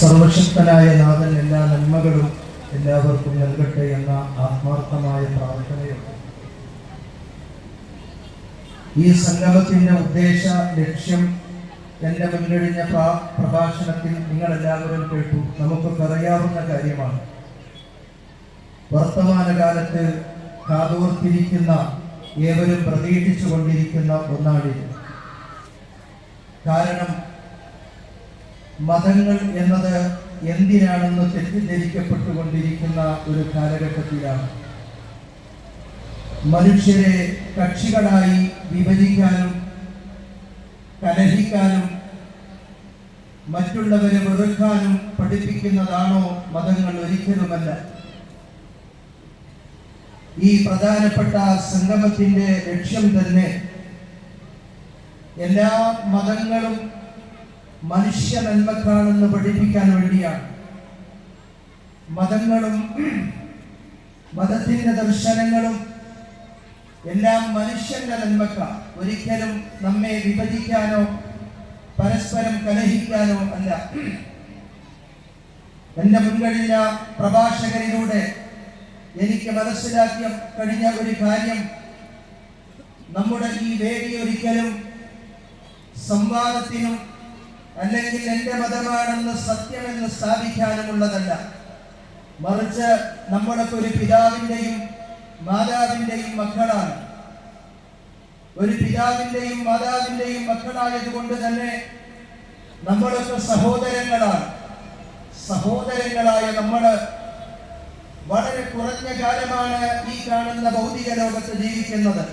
സർവശക്തനായ നാഥൻ എല്ലാ നന്മകളും എല്ലാവർക്കും നൽകട്ടെ എന്ന ആത്മാർത്ഥമായ പ്രാർത്ഥനയുണ്ട്. ഈ സംഗമത്തിന്റെ ഉദ്ദേശ ലക്ഷ്യം എന്റെ മുൻകഴിഞ്ഞ പ്രാ- പ്രഭാഷണത്തിൽ നിങ്ങൾ എല്ലാവരും കേട്ടു. നമുക്ക് അറിയാവുന്ന കാര്യമാണ്. വർത്തമാനകാലത്ത് കാതോർത്തിരിക്കുന്ന ഏവരും പ്രതീക്ഷിച്ചു കൊണ്ടിരിക്കുന്ന ഒന്നാണിത്. കാരണം മതങ്ങൾ എന്നത് എന്തിനാണെന്ന് തെറ്റിദ്ധരിക്കപ്പെട്ടുകൊണ്ടിരിക്കുന്ന ഒരു കാലഘട്ടത്തിലാണ്. മനുഷ്യരെ കക്ഷികളായി വിഭജിക്കാനും കലഹിക്കാനും മറ്റുള്ളവരെ വെറുക്കാനും പഠിപ്പിക്കുന്നതാണോ മതങ്ങൾ ഒരിക്കലുമല്ല. ഈ പ്രധാനപ്പെട്ട സംഗമത്തിന്റെ ലക്ഷ്യം തന്നെ എല്ലാ മതങ്ങളും മനുഷ്യ നന്മക്കാണെന്ന് പഠിപ്പിക്കാൻ വേണ്ടിയാണ് മതങ്ങളും മതത്തിന്റെ ദർശനങ്ങളും എല്ലാം മനുഷ്യന്റെ നന്മക്ക. ഒരിക്കലും നമ്മെ വിഭജിക്കാനോ പരസ്പരം കലഹിക്കാനോ അല്ല. എന്റെ മുൻകഴിഞ്ഞ പ്രഭാഷകരിലൂടെ എനിക്ക് മനസ്സിലാക്കിയ കഴിഞ്ഞ ഒരു കാര്യം. നമ്മുടെ ഈ വേദി ഒരിക്കലും സംവാദത്തിനും അല്ലെങ്കിൽ എന്റെ മതമാണെന്ന് സത്യമെന്ന് സ്ഥാപിക്കാനുമുള്ളതല്ല. മറിച്ച് നമ്മളൊക്കെ ഒരു പിതാവിന്റെയും മാതാവിന്റെയും മക്കളാണ്. ഒരു പിതാവിന്റെയും മാതാവിന്റെയും മക്കളായതുകൊണ്ട് തന്നെ നമ്മളൊക്കെ സഹോദരങ്ങളാണ്. സഹോദരങ്ങളായ നമ്മൾ വളരെ കുറഞ്ഞ കാലമാണ് ഈ കാണുന്ന ഭൗതിക ലോകത്ത് ജീവിക്കുന്നത്.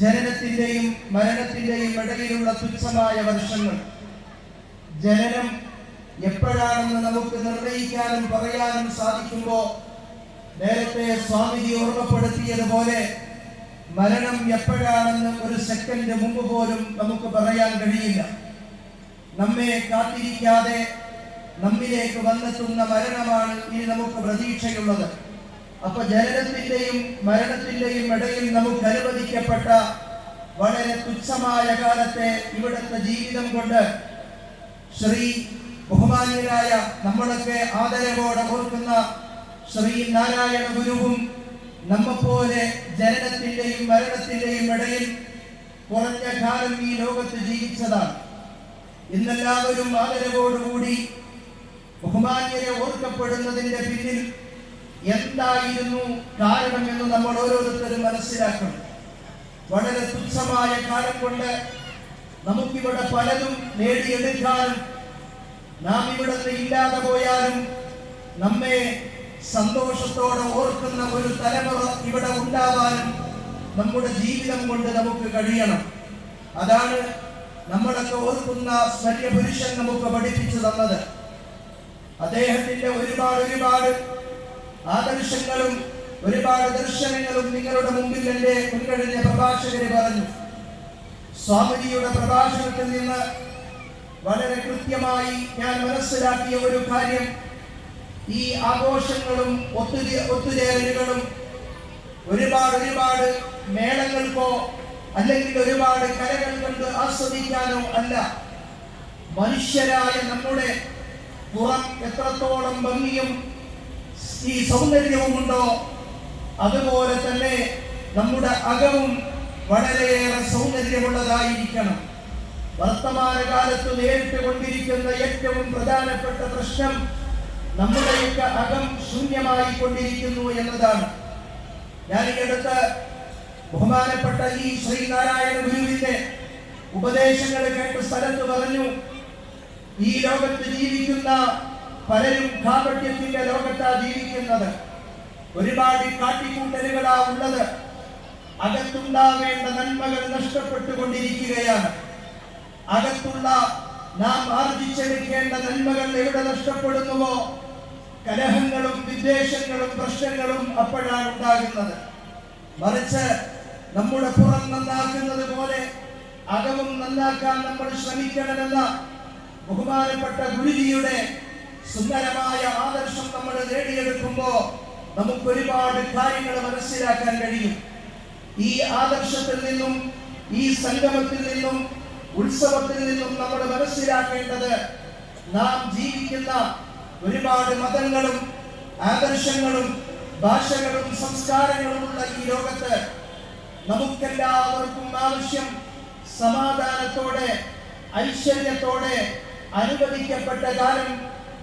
ജനനത്തിന്റെയും മരണത്തിന്റെയും ഇടയിലുള്ള തുച്ഛമായ വർഷങ്ങൾ. ജനനം എപ്പോഴാണെന്ന് നമുക്ക് നിർണയിക്കാനും പറയാനും സാധിക്കുമ്പോ നേരത്തെ സ്വാമിജി ഓർമ്മപ്പെടുത്തിയതുപോലെ മരണം എപ്പോഴാണെന്ന് ഒരു സെക്കൻഡ് മുമ്പ് പോലും നമുക്ക് പറയാൻ കഴിയില്ല. നമ്മെ കാത്തിരിക്കാതെ നമ്മിലേക്ക് വന്നെത്തുന്ന മരണമാണ് ഇനി നമുക്ക് പ്രതീക്ഷയുള്ളത്. അപ്പൊ ജനനത്തിന്റെയും മരണത്തിന്റെയും ഇടയിൽ നമുക്ക് അനുവദിക്കപ്പെട്ട വളരെ തുച്ഛമായ കാലത്തെ ഇവിടുത്തെ ജീവിതം കൊണ്ട് ശ്രീ ബഹുമാനീയരായ നമ്മളൊക്കെ ആദരവോടെ ഓർക്കുന്ന ശ്രീ നാരായണ ഗുരുവും നമ്മെപ്പോലെ ജനനത്തിന്റെയും മരണത്തിന്റെയും ഇടയിൽ കുറഞ്ഞ കാലം ഈ ലോകത്ത് ജീവിച്ചതാണ്. ഇന്നെല്ലാവരും ആദരവോടുകൂടി ബഹുമാന്യരെ ഓർക്കപ്പെടുന്നതിന്റെ പിന്നിൽ എന്തായിരുന്നു കാരണമെന്ന് നമ്മൾ ഓരോരുത്തരും മനസ്സിലാക്കണം. വളരെ തുച്ഛമായ കാലം കൊണ്ട് നമുക്കിവിടെ പലതും നേടിയെടുക്കാനും നാം ഇവിടുന്ന് ഇല്ലാതെ പോയാലും നമ്മെ സന്തോഷത്തോടെ ഓർക്കുന്ന ഒരു തലമുറ ഇവിടെ ഉണ്ടാവാനും നമ്മുടെ ജീവിതം കൊണ്ട് നമുക്ക് കഴിയണം. അതാണ് നമ്മളൊക്കെ ഓർക്കുന്ന പുരുഷൻ നമുക്ക് പഠിപ്പിച്ചു തന്നത്. അദ്ദേഹത്തിന്റെ ഒരുപാട് ഒരുപാട് ആദർശങ്ങളും ഒരുപാട് ദർശനങ്ങളും നിങ്ങളുടെ മുമ്പിൽ എന്റെ മുൻകഴിഞ്ഞ പ്രഭാഷകര് പറഞ്ഞു. സ്വാമിജിയുടെ പ്രഭാഷണത്തിൽ നിന്ന് വളരെ കൃത്യമായി ഞാൻ മനസ്സിലാക്കിയ ഒരു കാര്യം. ഈ ആഘോഷങ്ങളും ഒത്തുചേ ഒത്തുചേരലുകളും ഒരുപാട് ഒരുപാട് മേളങ്ങൾക്കോ അല്ലെങ്കിൽ ഒരുപാട് കലകൾ കൊണ്ട് ആസ്വദിക്കാനോ അല്ല. മനുഷ്യരായ നമ്മുടെ പുറം എത്രത്തോളം ഭംഗിയും ഈ സൗന്ദര്യവുമുണ്ടോ അതുപോലെ തന്നെ നമ്മുടെ അകവും വളരെയേറെ സൗന്ദര്യമുള്ളതായിരിക്കണം. വർത്തമാനകാലത്ത് നേരിട്ട് കൊണ്ടിരിക്കുന്ന ഏറ്റവും പ്രധാനപ്പെട്ട പ്രശ്നം നമ്മുടെയൊക്കെ അകം ശൂന്യമായി കൊണ്ടിരിക്കുന്നു എന്നതാണ്. ഞാൻ ഈ അടുത്ത് ബഹുമാനപ്പെട്ട ഈ ശ്രീനാരായണ ഗുരുവിന്റെ ഉപദേശങ്ങൾ കേട്ട് സ്ഥലത്ത് പറഞ്ഞു ഈ ലോകത്ത് ജീവിക്കുന്ന പലരും കാപട്യത്തിന്റെ ലോകത്താ ജീവിക്കുന്നത്. ഒരുപാട് കാട്ടിക്കൂട്ടലുകളാ ഉള്ളത്. അകത്തുണ്ടാവേണ്ട നന്മകൾ നഷ്ടപ്പെട്ടുകൊണ്ടിരിക്കുകയാണ്. അകത്തുള്ള നാം ആർജിച്ചെടുക്കേണ്ട നന്മകൾ എവിടെ നഷ്ടപ്പെടുന്നുവോ കലഹങ്ങളും വിദ്വേഷങ്ങളും പ്രശ്നങ്ങളും അപ്പോഴാണ് ഉണ്ടാകുന്നത്. മറിച്ച് നമ്മുടെ പുറം നന്നാക്കുന്നത് പോലെ അകവും നന്നാക്കാൻ നമ്മൾ ശ്രമിക്കണമെന്ന ബഹുമാനപ്പെട്ട ഗുരുജിയുടെ സുന്ദരമായ ആദർശം നമ്മൾ നേടിയെടുക്കുമ്പോ നമുക്ക് ഒരുപാട് കാര്യങ്ങൾ മനസ്സിലാക്കാൻ കഴിയും. ഈ ആദർശത്തിൽ നിന്നും ഈ സംഗമത്തിൽ നിന്നും ഉത്സവത്തിൽ നിന്നും നമ്മൾ മനസ്സിലാക്കേണ്ടത് നാം ജീവിക്കുന്ന ഒരുപാട് മതങ്ങളും ആദർശങ്ങളും ഭാഷകളും സംസ്കാരങ്ങളുമുള്ള ഈ ലോകത്ത് നമുക്കെല്ലാവർക്കും ആവശ്യം സമാധാനത്തോടെ ഐശ്വര്യത്തോടെ അനുവദിക്കപ്പെട്ട കാലം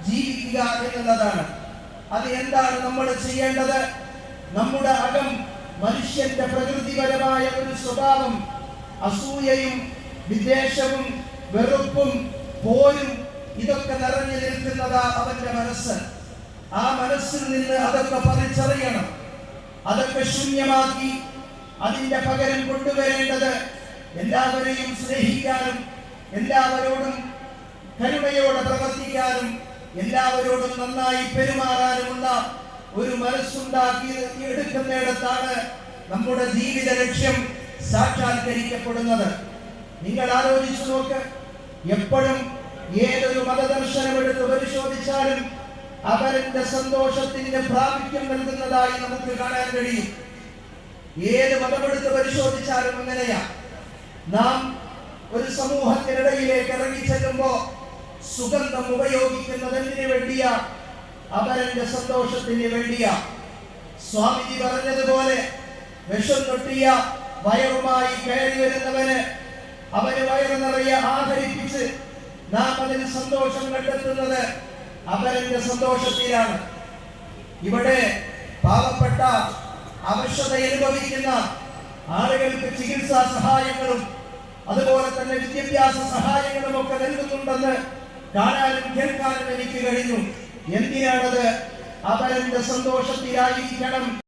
ജീവിക്കുക എന്നുള്ളതാണ്. അത് എന്താണ് നമ്മൾ ചെയ്യേണ്ടത്? നമ്മുടെ അകം മനുഷ്യന്റെ പ്രകൃതിപരമായ ഒരു സ്വഭാവം അസൂയയും വിദ്വേഷവും വെറുപ്പും പോരും ഇതൊക്കെ നിറഞ്ഞു നിൽക്കുന്നതാ അവന്റെ മനസ്സ്. ആ മനസ്സിൽ നിന്ന് അതൊക്കെ പറിച്ചറിയണം. അതൊക്കെ ശൂന്യമാക്കി അതിന്റെ പകരം കൊണ്ടുവരേണ്ടത് എല്ലാവരെയും സ്നേഹിക്കാനും എല്ലാവരോടും കരുണയോടെ പ്രവർത്തിക്കാനും എല്ലാവരോടും നന്നായി പെരുമാറാനുമുള്ള ഒരു മനസ്സുണ്ടാക്കി എടുക്കുന്നിടത്താണ് നമ്മുടെ ജീവിത ലക്ഷ്യം സാക്ഷാത്കരിക്കപ്പെടുന്നത്. നിങ്ങൾ ആലോചിച്ചു നോക്ക്. എപ്പോഴും ഏതൊരു മതദർശനം എടുത്ത് പരിശോധിച്ചാലും അവരുടെ സന്തോഷത്തിന്റെ പ്രാപിക്യം നൽകുന്നതായി നമുക്ക് കാണാൻ കഴിയും. ഏത് മതമെടുത്ത് പരിശോധിച്ചാലും അങ്ങനെയാ. നാം ഒരു സമൂഹത്തിനിടയിലേക്ക് ഇറങ്ങി ചെല്ലുമ്പോ സുഗന്ധം ഉപയോഗിക്കുന്നത് എന്തിനു വേണ്ടിയാ? അവരന്റെ സന്തോഷത്തിന് വേണ്ടിയ സ്വാമിജി പറഞ്ഞതുപോലെ വിഷം തൊട്ടിയ വയറുമായി കയറി വരുന്നവന് അവന് വയറ് നിറയെ ആദരിപ്പിച്ച് നാം അതിന് സന്തോഷം കണ്ടെത്തുന്നത് അവരന്റെ സന്തോഷത്തിലാണ്. ഇവിടെ പാവപ്പെട്ട അവശത അനുഭവിക്കുന്ന ആളുകൾക്ക് ചികിത്സാ സഹായങ്ങളും അതുപോലെ തന്നെ വിദ്യാഭ്യാസ സഹായങ്ങളും ഒക്കെ നൽകുന്നുണ്ടെന്ന് കാണാനും കേൾക്കാനും എനിക്ക് കഴിഞ്ഞു. എന്തിനാണത് അവരന്റെ സന്തോഷത്തിലായിരിക്കണം.